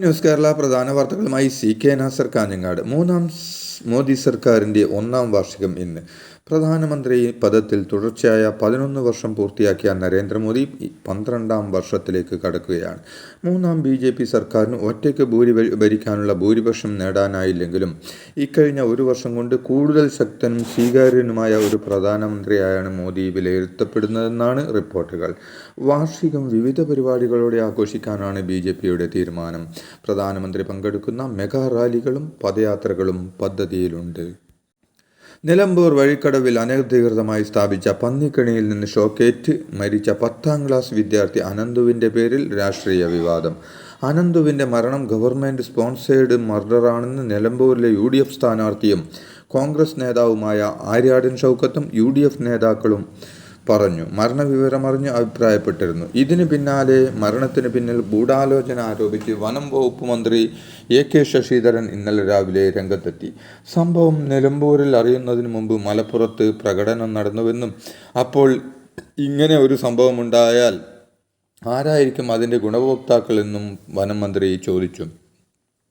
News Kerala പ്രധാന വാർത്തകളുമായി C K Nasar Kanhangad. മൂന്നാം മോദി സർക്കാരിന്റെ ഒന്നാം വാർഷികം ഇന്ന്. പ്രധാനമന്ത്രി പദത്തിൽ തുടർച്ചയായ പതിനൊന്ന് വർഷം പൂർത്തിയാക്കിയ നരേന്ദ്രമോദി പന്ത്രണ്ടാം വർഷത്തിലേക്ക് കടക്കുകയാണ്. മൂന്നാം ബി ജെ പി സർക്കാരിന് ഒറ്റയ്ക്ക് ഭൂരി ഭരിക്കാനുള്ള ഭൂരിപക്ഷം നേടാനായില്ലെങ്കിലും ഇക്കഴിഞ്ഞ ഒരു വർഷം കൊണ്ട് കൂടുതൽ ശക്തനും സ്വീകാര്യനുമായ ഒരു പ്രധാനമന്ത്രിയായാണ് മോദി വിലയിരുത്തപ്പെടുന്നതെന്നാണ് റിപ്പോർട്ടുകൾ. വാർഷികം വിവിധ പരിപാടികളോടെ ആഘോഷിക്കാനാണ് ബി ജെ പിയുടെ തീരുമാനം. പ്രധാനമന്ത്രി പങ്കെടുക്കുന്ന മെഗാ റാലികളും പദയാത്രകളും പദ്ധതിയിലുണ്ട്. നിലമ്പൂർ വഴിക്കടവിൽ അനധികൃതമായി സ്ഥാപിച്ച പന്നിക്കണിയിൽ നിന്ന് ഷോക്കേറ്റ് മരിച്ച പത്താം ക്ലാസ് വിദ്യാർത്ഥി അനന്തുവിന്റെ പേരിൽ രാഷ്ട്രീയ വിവാദം. അനന്തുവിന്റെ മരണം ഗവൺമെന്റ് സ്പോൺസേഡ് മർഡറാണെന്ന് നിലമ്പൂരിലെ യു ഡി എഫ് സ്ഥാനാർത്ഥിയും കോൺഗ്രസ് നേതാവുമായ ആര്യാടൻ ഷൗക്കത്തും യു ഡി എഫ് നേതാക്കളും പറഞ്ഞു. മരണവിവരമറിഞ്ഞ് അഭിപ്രായപ്പെട്ടിരുന്നു. ഇതിന് പിന്നാലെ മരണത്തിന് പിന്നിൽ ഗൂഢാലോചന ആരോപിച്ച് വനം വകുപ്പ് മന്ത്രി എ കെ ശശിധരൻ ഇന്നലെ രാവിലെ രംഗത്തെത്തി. സംഭവം നിലമ്പൂരിൽ അറിയുന്നതിന് മുമ്പ് മലപ്പുറത്ത് പ്രകടനം നടന്നുവെന്നും അപ്പോൾ ഇങ്ങനെ ഒരു സംഭവമുണ്ടായാൽ ആരായിരിക്കും അതിന്റെ ഗുണഭോക്താക്കളെന്നും വനം മന്ത്രി ചോദിച്ചു.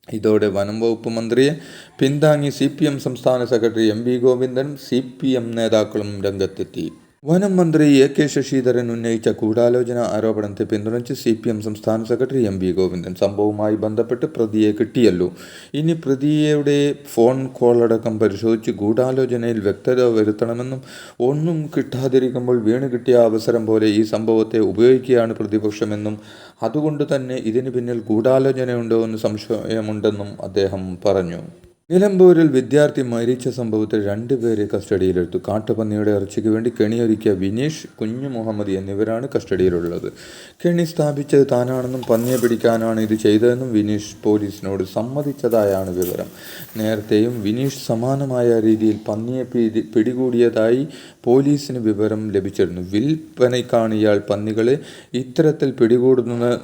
ഇതോടെ വനം വകുപ്പ് മന്ത്രിയെ പിന്താങ്ങി സി പി എം സംസ്ഥാന സെക്രട്ടറി എം വി ഗോവിന്ദനും സി പി എം നേതാക്കളും രംഗത്തെത്തി. വനം മന്ത്രി എ കെ ശശിധരൻ ഉന്നയിച്ച ഗൂഢാലോചന ആരോപണത്തെ പിന്തുണച്ച് സി പി എം സംസ്ഥാന സെക്രട്ടറി എം വി ഗോവിന്ദൻ സംഭവവുമായി ബന്ധപ്പെട്ട് പ്രതിയെ കിട്ടിയല്ലോ. ഇനി പ്രതിയുടെ ഫോൺ കോളടക്കം പരിശോധിച്ച് ഗൂഢാലോചനയിൽ വ്യക്തത വരുത്തണമെന്നും ഒന്നും കിട്ടാതിരിക്കുമ്പോൾ വീണ് കിട്ടിയ അവസരം പോലെ ഈ സംഭവത്തെ ഉപയോഗിക്കുകയാണ് പ്രതിപക്ഷമെന്നും അതുകൊണ്ട് തന്നെ ഇതിന് പിന്നിൽ ഗൂഢാലോചനയുണ്ടോ എന്ന് സംശയമുണ്ടെന്നും അദ്ദേഹം പറഞ്ഞു. നിലമ്പൂരിൽ വിദ്യാർത്ഥി മരിച്ച സംഭവത്തിൽ രണ്ടുപേരെ കസ്റ്റഡിയിലെടുത്തു. കാട്ടുപന്നിയുടെ ഇറച്ചിക്ക് വേണ്ടി കെണിയൊരുക്കിയ വിനീഷ് കുഞ്ഞു മുഹമ്മദ് എന്നിവരാണ് കസ്റ്റഡിയിലുള്ളത്. കെണി സ്ഥാപിച്ചത് താനാണെന്നും പന്നിയെ പിടിക്കാനാണ് ഇത് ചെയ്തതെന്നും വിനീഷ് പോലീസിനോട് സമ്മതിച്ചതായാണ് വിവരം. നേരത്തെയും വിനീഷ് സമാനമായ രീതിയിൽ പന്നിയെ പിടി പിടികൂടിയതായി പോലീസിന് വിവരം ലഭിച്ചിരുന്നു. വിൽപ്പനയ്ക്കാണ് ഇയാൾ പന്നികളെ ഇത്തരത്തിൽ പിടികൂടുന്ന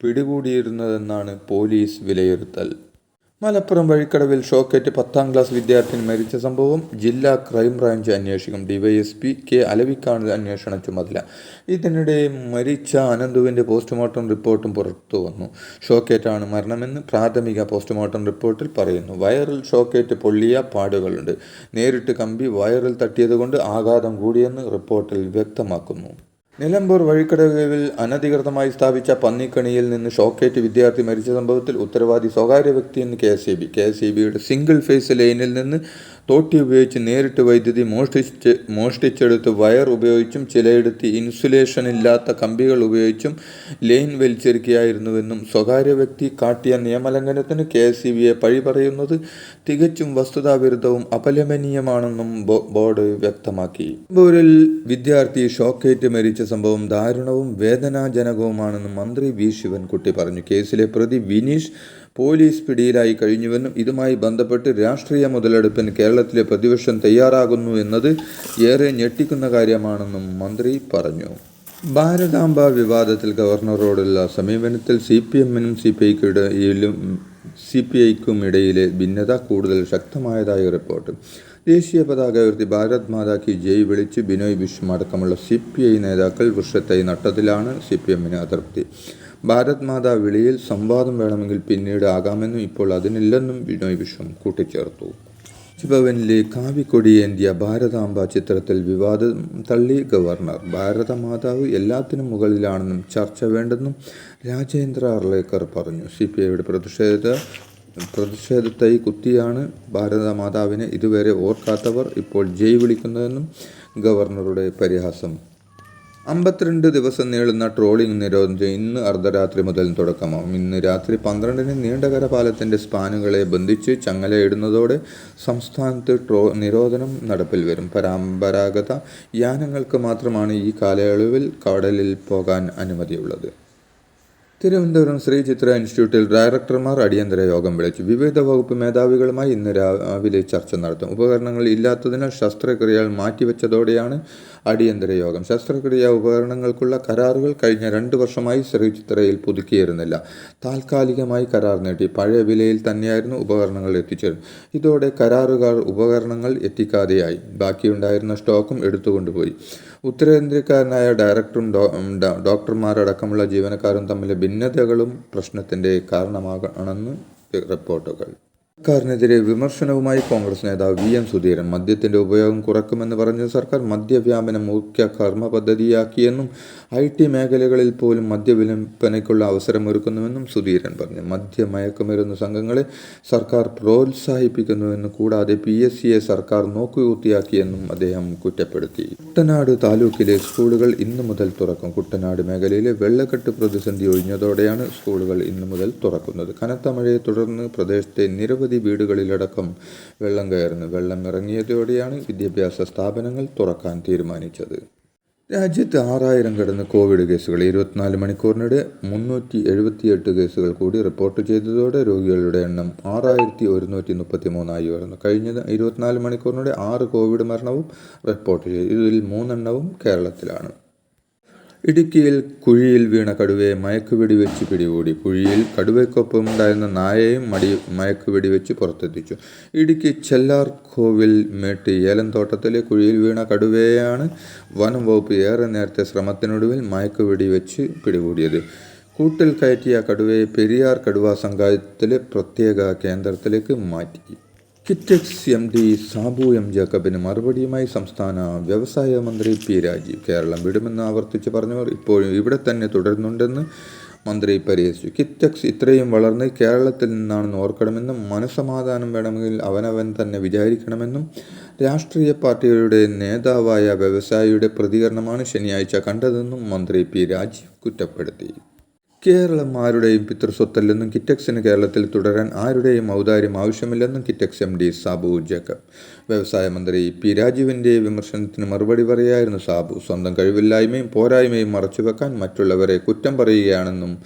പിടികൂടിയിരുന്നതെന്നാണ് പോലീസ് വിലയിരുത്തൽ. മലപ്പുറം വഴിക്കടവിൽ ഷോക്കേറ്റ് പത്താം ക്ലാസ് വിദ്യാർത്ഥിനി മരിച്ച സംഭവം ജില്ലാ ക്രൈംബ്രാഞ്ച് അന്വേഷിക്കും ഡിവൈഎസ്പി കെ അലവിക്കാണ് അന്വേഷണ ചുമതല ഇതിനിടെ മരിച്ച അനന്തുവിന്റെ പോസ്റ്റ്മോർട്ടം റിപ്പോർട്ടും പുറത്തു വന്നു. ഷോക്കേറ്റാണ് മരണമെന്ന് പ്രാഥമിക പോസ്റ്റ്മോർട്ടം റിപ്പോർട്ടിൽ പറയുന്നു. വയറിൽ ഷോക്കേറ്റ് പൊള്ളിയ പാടുകളുണ്ട്. നേരിട്ട് കമ്പി വയറിൽ തട്ടിയതുകൊണ്ട് ആഘാതം കൂടിയെന്ന് റിപ്പോർട്ടിൽ വ്യക്തമാക്കുന്നു. നിലമ്പൂർ വഴിക്കടവിൽ അനധികൃതമായി സ്ഥാപിച്ച പന്നിക്കണിയിൽ നിന്ന് ഷോക്കേറ്റ് വിദ്യാർത്ഥി മരിച്ച സംഭവത്തിൽ ഉത്തരവാദി സ്വകാര്യ വ്യക്തിയെന്ന് K S E B. K S ബിയുടെ സിംഗിൾ ഫേസ് ലൈനിൽ നിന്ന് തോട്ടി ഉപയോഗിച്ച് നേരിട്ട് വൈദ്യുതി മോഷ്ടിച്ച് മോഷ്ടിച്ചെടുത്ത് വയർ ഉപയോഗിച്ചും ചിലയിടത്ത് ഇൻസുലേഷൻ ഇല്ലാത്ത കമ്പികൾ ഉപയോഗിച്ചും ലൈൻ വലിച്ചെടുക്കുകയായിരുന്നുവെന്നും സ്വകാര്യ വ്യക്തി കാട്ടിയ നിയമലംഘനത്തിന് കെ എസ് സി ബിയെ പഴി പറയുന്നത് തികച്ചും വസ്തുതാവിരുദ്ധവും അപലപനീയമാണെന്നും ബോർഡ് വ്യക്തമാക്കി. നിലമ്പൂരിൽ വിദ്യാർത്ഥി ഷോക്കേറ്റ് മരിച്ച സംഭവം ദാരുണവും വേദനാജനകവുമാണെന്ന് മന്ത്രി വി. ശിവൻകുട്ടി പറഞ്ഞു. കേസിലെ പ്രതി വിനീഷ് പോലീസ് പിടിയിലായി കഴിഞ്ഞുവെന്നും ഇതുമായി ബന്ധപ്പെട്ട് രാഷ്ട്രീയ മുതലെടുപ്പിന് കേരളത്തിലെ പ്രതിപക്ഷം തയ്യാറാകുന്നു എന്നത് ഏറെ ഞെട്ടിക്കുന്ന കാര്യമാണെന്നും മന്ത്രി പറഞ്ഞു. ഭാരതാംബ വിവാദത്തിൽ ഗവർണറോടുള്ള സമീപനത്തിൽ സി പി എമ്മിനും സി പി ഐക്കിടയിലും സി പി ഐക്കും ഇടയിലെ ഭിന്നത കൂടുതൽ ശക്തമായതായി റിപ്പോർട്ട്. ദേശീയ പതാക ഉയർത്തി ഭാരത് മാതാ കി ജയ് വിളിച്ച് ബിനോയ് വിശ്വം അടക്കമുള്ള സി പി ഐ നേതാക്കൾ വൃക്ഷത്തൈ നട്ടതിലാണ് സി പി എമ്മിന് അതൃപ്തി. ഭാരത് മാതാ വിളിയിൽ സംവാദം വേണമെങ്കിൽ പിന്നീട് ആകാമെന്നും ഇപ്പോൾ അതിനില്ലെന്നും ബിനോയ് വിശ്വം കൂട്ടിച്ചേർത്തു. ഭവനിലെ കാവിക്കൊടിയേന്തിയ ഭാരതാംബ ചിത്രത്തിൽ വിവാദം തള്ളി ഗവർണർ. ഭാരതമാതാവ് എല്ലാത്തിനും മുകളിലാണെന്നും ചർച്ച വേണ്ടെന്നും രാജേന്ദ്ര അർലേക്കർ പറഞ്ഞു. സി പി ഐയുടെ പ്രതിഷേധ പ്രതിഷേധത്തൈ കുത്തിയാണ് ഭാരതമാതാവിനെ ഇതുവരെ ഓർക്കാത്തവർ ഇപ്പോൾ ജയ് വിളിക്കുന്നതെന്നും ഗവർണറുടെ പരിഹാസം അമ്പത്തിരണ്ട് ദിവസം നീളുന്ന ട്രോളിംഗ് നിരോധനം ഇന്ന് അർദ്ധരാത്രി മുതൽ തുടക്കമാവും. ഇന്ന് രാത്രി പന്ത്രണ്ടിന് നീണ്ടകര പാലത്തിന്റെ സ്പാനുകളെ ബന്ധിച്ച് ചങ്ങലയിടുന്നതോടെ സംസ്ഥാനത്ത് ട്രോ നിരോധനം നടപ്പിൽ വരും. പരമ്പരാഗത യാനങ്ങൾക്ക് മാത്രമാണ് ഈ കാലയളവിൽ കടലിൽ പോകാൻ അനുമതിയുള്ളത്. തിരുവനന്തപുരം ശ്രീ ചിത്ര ഇൻസ്റ്റിറ്റ്യൂട്ടിൽ ഡയറക്ടർമാർ അടിയന്തര യോഗം വിളിച്ചു. വിവിധ വകുപ്പ് മേധാവികളുമായി ഇന്ന് രാവിലെ ചർച്ച നടത്തും. ഉപകരണങ്ങൾ ഇല്ലാത്തതിനാൽ ശസ്ത്രക്രിയകൾ മാറ്റിവെച്ചതോടെയാണ് അടിയന്തര യോഗം. ശസ്ത്രക്രിയാ ഉപകരണങ്ങൾക്കുള്ള കരാറുകൾ കഴിഞ്ഞ രണ്ട് വർഷമായി ശ്രീചിത്രയിൽ പുതുക്കിയിരുന്നില്ല. താൽക്കാലികമായി കരാർ നേടി പഴയ വിലയിൽ തന്നെയായിരുന്നു ഉപകരണങ്ങൾ എത്തിച്ചത്. ഇതോടെ കരാറുകാർ ഉപകരണങ്ങൾ എത്തിക്കാതെയായി. ബാക്കിയുണ്ടായിരുന്ന സ്റ്റോക്കും എടുത്തുകൊണ്ടുപോയി. ഉത്തരേന്ത്യക്കാരനായ ഡയറക്ടറും ഡോക്ടർമാരടക്കമുള്ള ജീവനക്കാരും തമ്മിലെ ഭിന്നതകളും പ്രശ്നത്തിന്റെ കാരണമാകണമെന്ന് റിപ്പോർട്ടുകൾ. സർക്കാരിനെതിരെ വിമർശനവുമായി കോൺഗ്രസ് നേതാവ് വി എം സുധീരൻ. മദ്യത്തിന്റെ ഉപയോഗം കുറക്കുമെന്ന് പറഞ്ഞ സർക്കാർ മദ്യവ്യാപനം മുഖ്യ കർമ്മ പദ്ധതിയാക്കിയെന്നും ഐ ടി മേഖലകളിൽ പോലും മദ്യവിൽപ്പനയ്ക്കുള്ള അവസരമൊരുക്കുന്നുവെന്നും സുധീരൻ പറഞ്ഞു. മദ്യമയക്കുമരുന്ന് സംഘങ്ങളെ സർക്കാർ പ്രോത്സാഹിപ്പിക്കുന്നുവെന്നും കൂടാതെ പി എസ് സിയെ സർക്കാർ നോക്കുകൂത്തിയാക്കിയെന്നും അദ്ദേഹം കുറ്റപ്പെടുത്തി. കുട്ടനാട് താലൂക്കിലെ സ്കൂളുകൾ ഇന്നു മുതൽ തുറക്കും. കുട്ടനാട് മേഖലയിലെ വെള്ളക്കെട്ട് പ്രതിസന്ധി ഒഴിഞ്ഞതോടെയാണ് സ്കൂളുകൾ ഇന്നു മുതൽ തുറക്കുന്നത്. കനത്ത മഴയെ തുടർന്ന് പ്രദേശത്തെ നിരവധി വീടുകളിലടക്കം വെള്ളം കയറുന്നു. വെള്ളം ഇറങ്ങിയതോടെയാണ് വിദ്യാഭ്യാസ സ്ഥാപനങ്ങൾ തുറക്കാൻ തീരുമാനിച്ചത്. രാജ്യത്ത് ആറായിരം കടന്ന് കോവിഡ് കേസുകൾ. ഇരുപത്തിനാല് മണിക്കൂറിനിടെ മുന്നൂറ്റി എഴുപത്തിയെട്ട് കേസുകൾ കൂടി റിപ്പോർട്ട് ചെയ്തതോടെ രോഗികളുടെ എണ്ണം ആറായിരത്തി ഒരുന്നൂറ്റി മുപ്പത്തി മൂന്നായി ഉയർന്നു. കഴിഞ്ഞ ഇരുപത്തിനാല് മണിക്കൂറിനിടെ ആറ് കോവിഡ് മരണവും റിപ്പോർട്ട് ചെയ്തു. ഇതിൽ മൂന്നെണ്ണവും കേരളത്തിലാണ്. ഇടുക്കിയിൽ കുഴിയിൽ വീണ കടുവയെ മയക്കുവെടി വെച്ച് പിടികൂടി. കുഴിയിൽ കടുവയ്ക്കൊപ്പം ഉണ്ടായിരുന്ന നായയും മടി മയക്കുവെടി വെച്ച് പുറത്തെത്തിച്ചു. ഇടുക്കി ചെല്ലാർ കോവിൽ മേട്ട് ഏലംതോട്ടത്തിലെ കുഴിയിൽ വീണ കടുവയെയാണ് വനം വകുപ്പ് ഏറെ നേരത്തെ ശ്രമത്തിനൊടുവിൽ മയക്കുവെടി വെച്ച് പിടികൂടിയത്. കൂട്ടിൽ കയറ്റിയ കടുവയെ പെരിയാർ കടുവ സങ്കായത്തിലെ പ്രത്യേക കേന്ദ്രത്തിലേക്ക് മാറ്റി. Kitex M D Sabu M ജേക്കബിന് മറുപടിയുമായി സംസ്ഥാന വ്യവസായ മന്ത്രി പി രാജീവ്. കേരളം വിടുമെന്ന് ആവർത്തിച്ച് പറഞ്ഞവർ ഇപ്പോഴും ഇവിടെ തന്നെ തുടരുന്നുണ്ടെന്ന് മന്ത്രി പരിഹസിച്ചു. കിറ്റക്സ് ഇത്രയും വളർന്ന് കേരളത്തിൽ നിന്നാണെന്ന് ഓർക്കണമെന്നും മനസമാധാനം വേണമെങ്കിൽ അവനവൻ തന്നെ വിചാരിക്കണമെന്നും രാഷ്ട്രീയ പാർട്ടികളുടെ നേതാവായ വ്യവസായിയുടെ പ്രതികരണമാണ് ശനിയാഴ്ച കണ്ടതെന്നും മന്ത്രി പി രാജീവ് കുറ്റപ്പെടുത്തി. കേരളം ആരുടെയും പിതൃസ്വത്തല്ലെന്നും കിറ്റക്സിന് കേരളത്തിൽ തുടരാൻ ആരുടെയും ഔദാര്യം ആവശ്യമില്ലെന്നും Kitex M D Sabu Jacob. വ്യവസായ മന്ത്രി പി രാജീവിന്റെ വിമർശനത്തിന് മറുപടി പറയായിരുന്നു സാബു. സ്വന്തം കഴിവില്ലായ്മയും പോരായ്മയും മറച്ചുവെക്കാൻ മറ്റുള്ളവരെ കുറ്റം പറയുകയാണെന്നും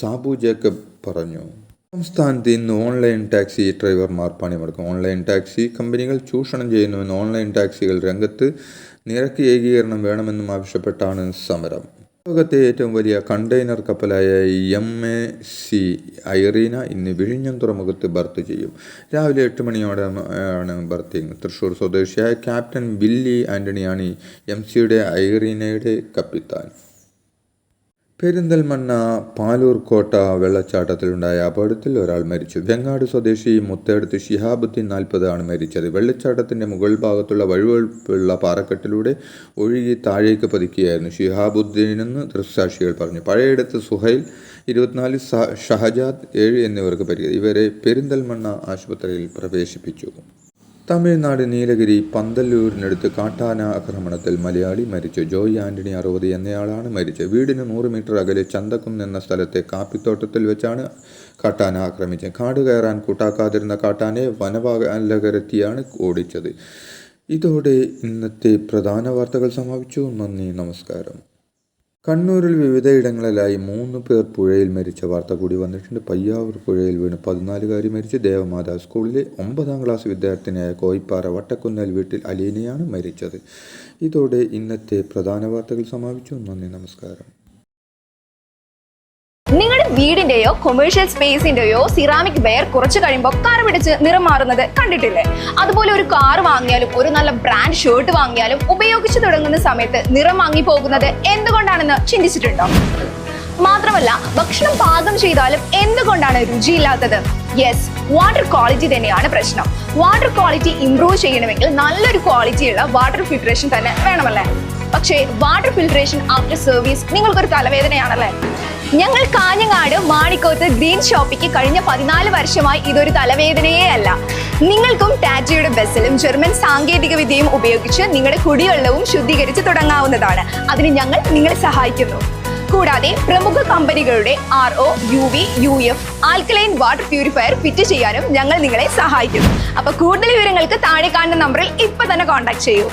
സാബു ജേക്കബ് പറഞ്ഞു. സംസ്ഥാനത്ത് ഇന്ന് ഓൺലൈൻ ടാക്സി ഡ്രൈവർമാർ പണിമുടക്കും. ഓൺലൈൻ ടാക്സി കമ്പനികൾ ചൂഷണം ചെയ്യുന്നുവെന്ന് ഓൺലൈൻ ടാക്സികൾ രംഗത്ത് നിരക്ക് ഏകീകരണം വേണമെന്നും ആവശ്യപ്പെട്ടാണ് സമരം. ലോകത്തെ ഏറ്റവും വലിയ കണ്ടെയ്നർ കപ്പലായ എം എ സി ഐറീന ഇന്ന് വിഴിഞ്ഞം തുറമുഖത്ത് ബർത്ത് ചെയ്യും. രാവിലെ എട്ട് മണിയോടെ ആണ് ബർത്തിങ് തൃശ്ശൂർ സ്വദേശിയായ ക്യാപ്റ്റൻ ബില്ലി ആന്റണിയാണ് എം സിയുടെ ഐറീനയുടെ കപ്പിത്താൻ. പെരിന്തൽമണ്ണ പാലൂർ കോട്ട വെള്ളച്ചാട്ടത്തിലുണ്ടായ അപകടത്തിൽ ഒരാൾ മരിച്ചു. വെങ്ങാട് സ്വദേശി മുത്തേടത്ത് ഷിഹാബുദ്ദീൻ നാൽപ്പത് ആണ് മരിച്ചത്. വെള്ളച്ചാട്ടത്തിന്റെ മുകൾ ഭാഗത്തുള്ള വഴുവഴുപ്പുള്ള പാറക്കെട്ടിലൂടെ ഒഴുകി താഴേക്ക് പതിക്കുകയായിരുന്നു ഷിഹാബുദ്ദീനെന്ന് ദൃക്സാക്ഷികൾ പറഞ്ഞു. പഴയയിടത്ത് സുഹൈൽ ഇരുപത്തിനാല് ഷഹജാദ് ഏഴ് എന്നിവർക്ക് പരിക്കേറ്റു ഇവരെ പെരിന്തൽമണ്ണ ആശുപത്രിയിൽ പ്രവേശിപ്പിച്ചു. തമിഴ്നാട് നീലഗിരി പന്തല്ലൂരിനടുത്ത് കാട്ടാന ആക്രമണത്തിൽ മലയാളി മരിച്ചു. ജോയ് ആന്റണി അറുപത് എന്നയാളാണ് മരിച്ചത്. വീടിന് നൂറ് മീറ്റർ അകലെ ചന്തക്കും എന്ന സ്ഥലത്തെ കാപ്പിത്തോട്ടത്തിൽ വെച്ചാണ് കാട്ടാന ആക്രമിച്ചത്. കാട് കയറാൻ കൂട്ടാക്കാതിരുന്ന കാട്ടാനെ വനപാലകരെത്തിയാണ് ഓടിച്ചത്. ഇതോടെ ഇന്നത്തെ പ്രധാന വാർത്തകൾ സമാപിച്ചു. നന്ദി നമസ്കാരം. കണ്ണൂരിൽ വിവിധയിടങ്ങളിലായി മൂന്ന് പേർ പുഴയിൽ മരിച്ച വാർത്ത കൂടി വന്നിട്ടുണ്ട്. പയ്യാവൂർ പുഴയിൽ വീണ് പതിനാലുകാരി മരിച്ച് ദേവമാതാ സ്കൂളിലെ ഒമ്പതാം ക്ലാസ് വിദ്യാർത്ഥിനിയായ കോയിപ്പാറ വട്ടക്കുന്നൽ വീട്ടിൽ അലീനയാണ് മരിച്ചത്. ഇതോടെ ഇന്നത്തെ പ്രധാന വാർത്തകൾ സമാപിച്ചു. നന്ദി നമസ്കാരം. വീടിന്റെയോ കൊമേഴ്ഷ്യൽ സ്പേസിന്റെയോ സിറാമിക് വെയർ കുറച്ച് കഴിയുമ്പോൾ കറ പിടിച്ച് നിറം മാറുന്നത് കണ്ടിട്ടില്ലേ? അതുപോലെ ഒരു കാർ വാങ്ങിയാലും ഒരു നല്ല ബ്രാൻഡ് ഷർട്ട് വാങ്ങിയാലും ഉപയോഗിച്ചു തുടങ്ങുന്ന സമയത്ത് നിറം വാങ്ങി പോകുന്നത് എന്തുകൊണ്ടാണെന്ന് ചിന്തിച്ചിട്ടുണ്ടോ? മാത്രമല്ല ഭക്ഷണം പാകം ചെയ്താലും എന്തുകൊണ്ടാണ് രുചിയില്ലാത്തത്? യെസ് വാട്ടർ ക്വാളിറ്റി തന്നെയാണ് പ്രശ്നം. വാട്ടർ ക്വാളിറ്റി ഇംപ്രൂവ് ചെയ്യണമെങ്കിൽ നല്ലൊരു ക്വാളിറ്റിയുള്ള വാട്ടർ ഫിൽട്രേഷൻ തന്നെ വേണമല്ലേ? പക്ഷേ വാട്ടർ ഫിൽട്രേഷൻ ആഫ്റ്റർ സർവീസ് നിങ്ങൾക്കൊരു തലവേദനയാണല്ലേ? ഞങ്ങൾ കാഞ്ഞങ്ങാട് മാണിക്കോത്ത് ഗ്രീൻ ഷോപ്പിക്ക് കഴിഞ്ഞ പതിനാല് വർഷമായി ഇതൊരു തലവേദനയേ അല്ല നിങ്ങൾക്കും ടാറ്റയുടെ ബസ്സിലും ജർമ്മൻ സാങ്കേതിക വിദ്യയും ഉപയോഗിച്ച് നിങ്ങളുടെ കുടിവെള്ളവും ശുദ്ധീകരിച്ച് തുടങ്ങാവുന്നതാണ്. അതിന് ഞങ്ങൾ നിങ്ങളെ സഹായിക്കുന്നു. കൂടാതെ പ്രമുഖ കമ്പനികളുടെ R O U V U F alkaline water purifier fit ചെയ്യാനും ഞങ്ങൾ നിങ്ങളെ സഹായിക്കുന്നു. അപ്പൊ കൂടുതൽ വിവരങ്ങൾക്ക് താഴെ കാണുന്ന നമ്പറിൽ ഇപ്പൊ തന്നെ കോൺടാക്ട് ചെയ്യൂ.